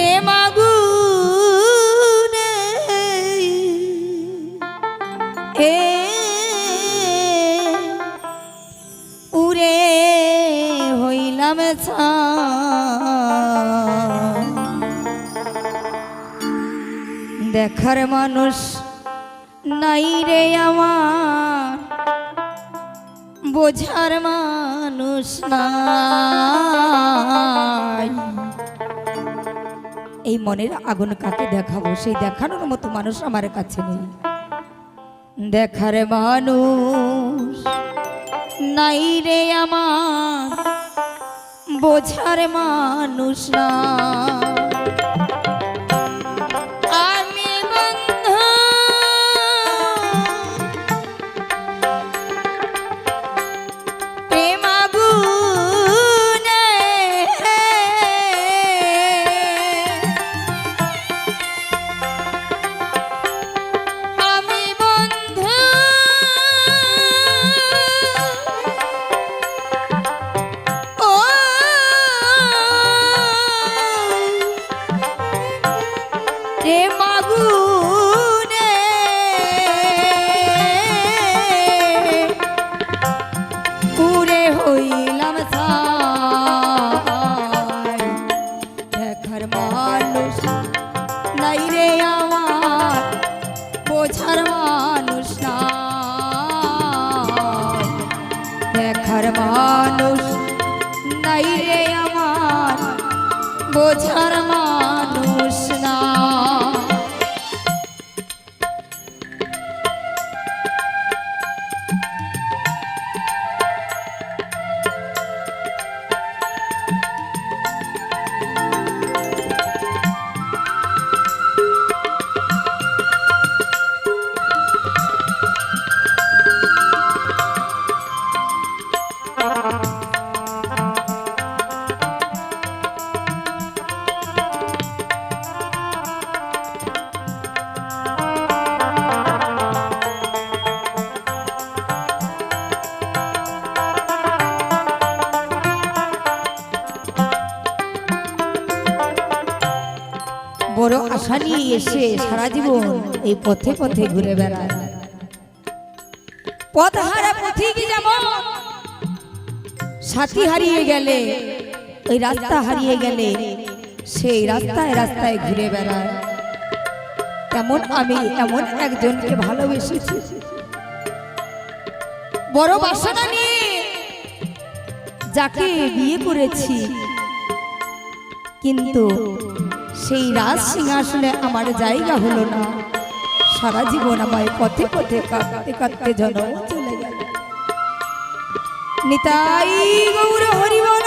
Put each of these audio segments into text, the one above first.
প্রেমাগুরে এ উরে হইলাম। দেখার মানুষ নাই রে আমার বোঝার মানুষ নাই এই মনের আগুন কাকে দেখাবো? সেই দেখানোর মতো মানুষ আমার কাছে নেই। দেখার মানুষ নাই রে আমার, বোঝার মানুষ না। প্রেমাগুনে সারা জীবন এই পথে পথে ঘুরে বেড়ায়। পথ হারা পথিকে যাব, সাথী হারিয়ে গেলে, ওই রাস্তা হারিয়ে গেলে, সেই রাস্তায় রাস্তায় ঘুরে বেড়ায়। এমন আমি এমন একজনকে ভালোবেসেছি। বড় বাসনা নিয়ে যাকে বিয়ে করেছি। কিন্তু সেই রাজ সিংহাসনে আমার জায়গা হলো না। সারা জীবন আমায় পথে পথে কাঁদতে কাঁদতে জন চলে গেল। নিতাই গৌর হরিবল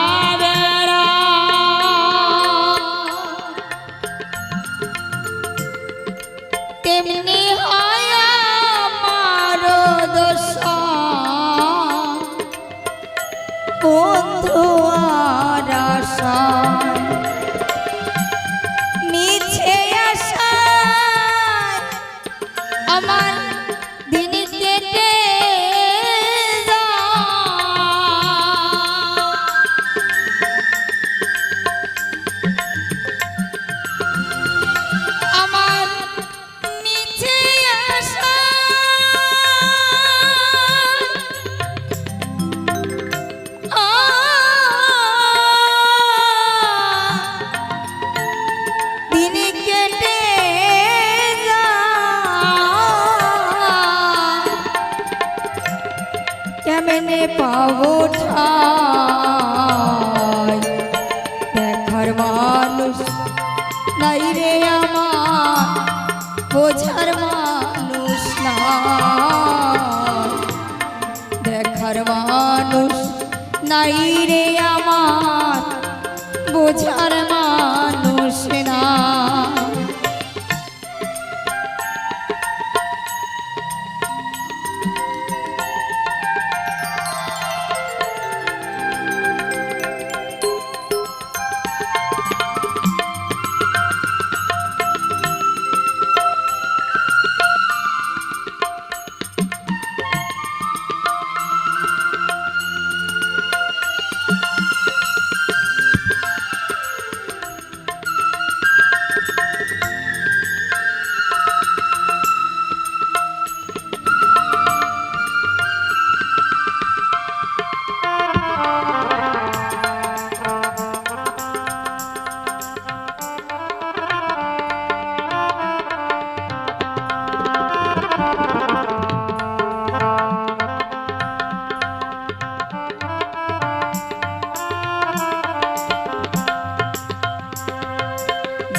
কেমনে পাবো ঠাই। দেখার মানুষ নাই রে আমার, বোঝার মানুষ নাই। দেখার মানুষ নাই রে আমার, বোঝার মানুষ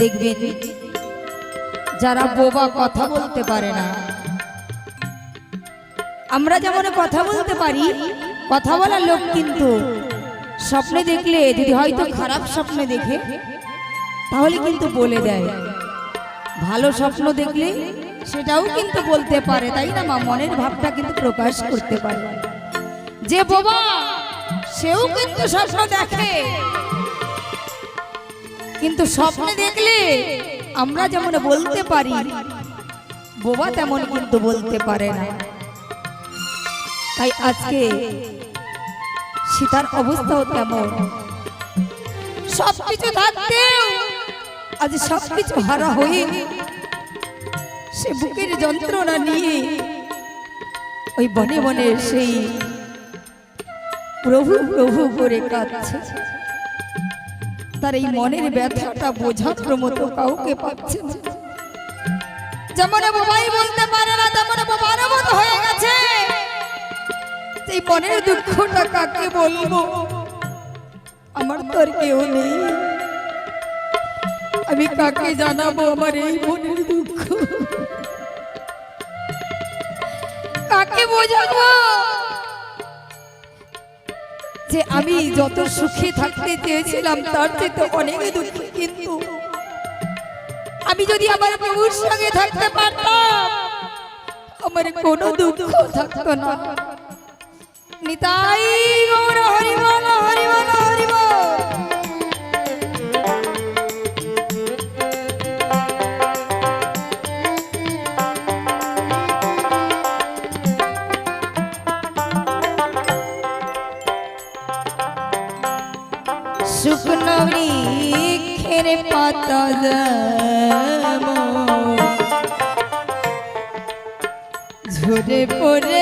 দেখবেন, যারা বোবা কথা বলতে পারে না। আমরা যেমন কথা বলতে পারি, কথা বলার লোক কিন্তু স্বপ্নে দেখলে, যদি হয়তো খারাপ স্বপ্নে দেখে, তাহলে কিন্তু বলে দেয়। ভালো স্বপ্ন দেখলে সেটাও কিন্তু বলতে পারে, তাই না মা? মনের ভাবটা কিন্তু প্রকাশ করতে পারে। যে বোবা, সেও কিন্তু স্বপ্ন দেখে। কিন্তু স্বপ্নে দেখলে আমরা যেমন বলতে পারি, বোবা তেমন কিন্তু বলতে পারে না। তাই আজকে সীতার অবস্থাও তেমন। সবকিছু আজ সবকিছু হারা হয়ে সে বুকের যন্ত্রণা নিয়ে ওই বনে বনে সেই প্রভু প্রভু করে কাঁদছে। তার এই মনের ব্যথাটা বোঝার মতো কাউকে পাচ্ছে না। যেমন বাবাই বলতে পারে না, তেমন বাবার মতো হয়ে গেছে। এই মনের দুঃখটা কাকে বলব? আমার তো আর কেউ নেই। আমি কাকে জানাব আমার এই মনের দুঃখ? কাকে বোঝাবো? যে আমি যত সুখে থাকতে চেয়েছিলাম, তার চেয়ে অনেক দুঃখী কিন্তু। আমি যদি আমার প্রভুর সঙ্গে থাকতে পারতাম, আমার কোনো দুঃখ থাকতো না। নিতাই গৌর হরিবল হরিবল হরিবল যেমন ঝরে পড়ে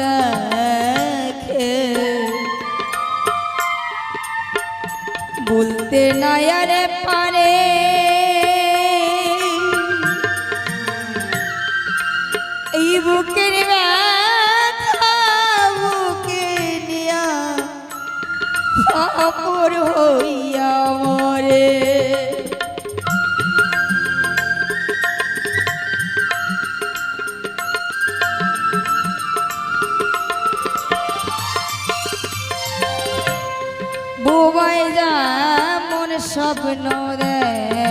দেখে বলতে নয়নে পারে। এই বুকের বুকে নিয়া হইয়া মরে। বুবাই যা মন স্বপ্ন দেয়।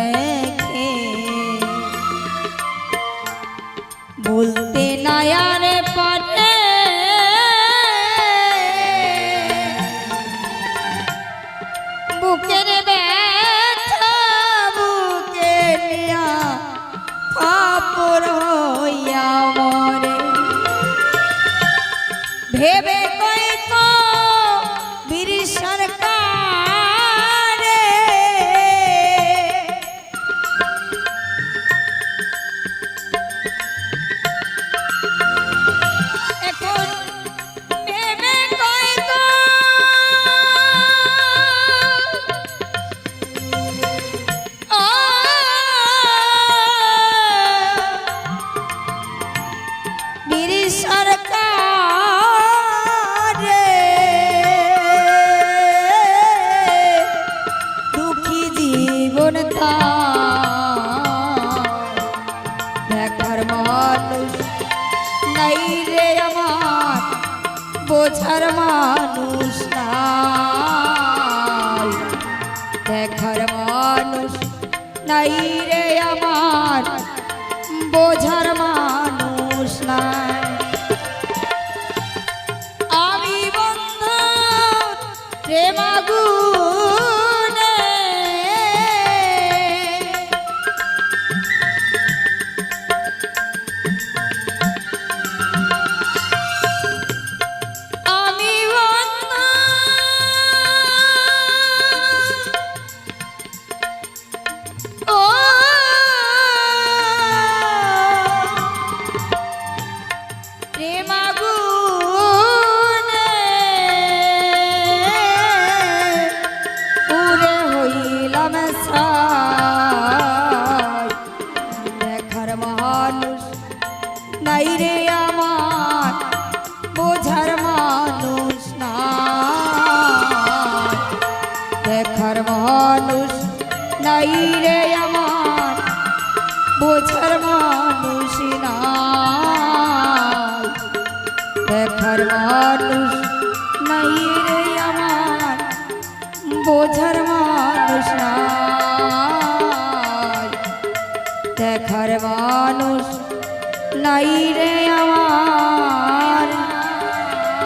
নাই রে আমার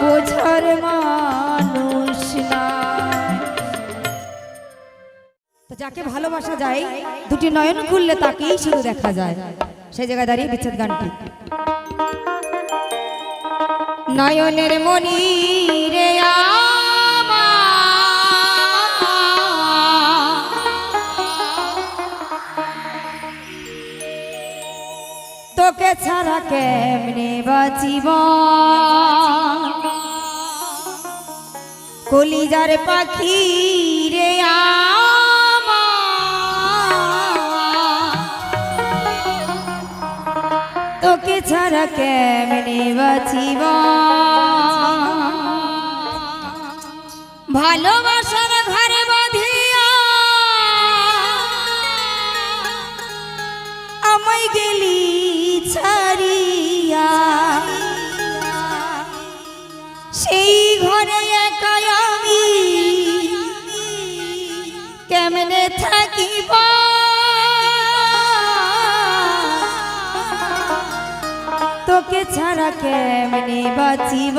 বোঝার মানুষ যাকে ভালোবাসা যায়, দুটি নয়ন খুললে তাকেই শুধু দেখা যায়। সেই জায়গায় দাঁড়িয়ে বিচ্ছেদ গানটি। নয়নের মনি তোকে ছাড়া কেমনে বাঁচিব? কলিজার পাখি রে তোকে ছাড়া কেমনে বাঁচিব? ভালোবাসার ঘরে বাঁধিয়া আমায় গেলি থাকিব। তোকে ছাড়া কেমনি বাঁচিব?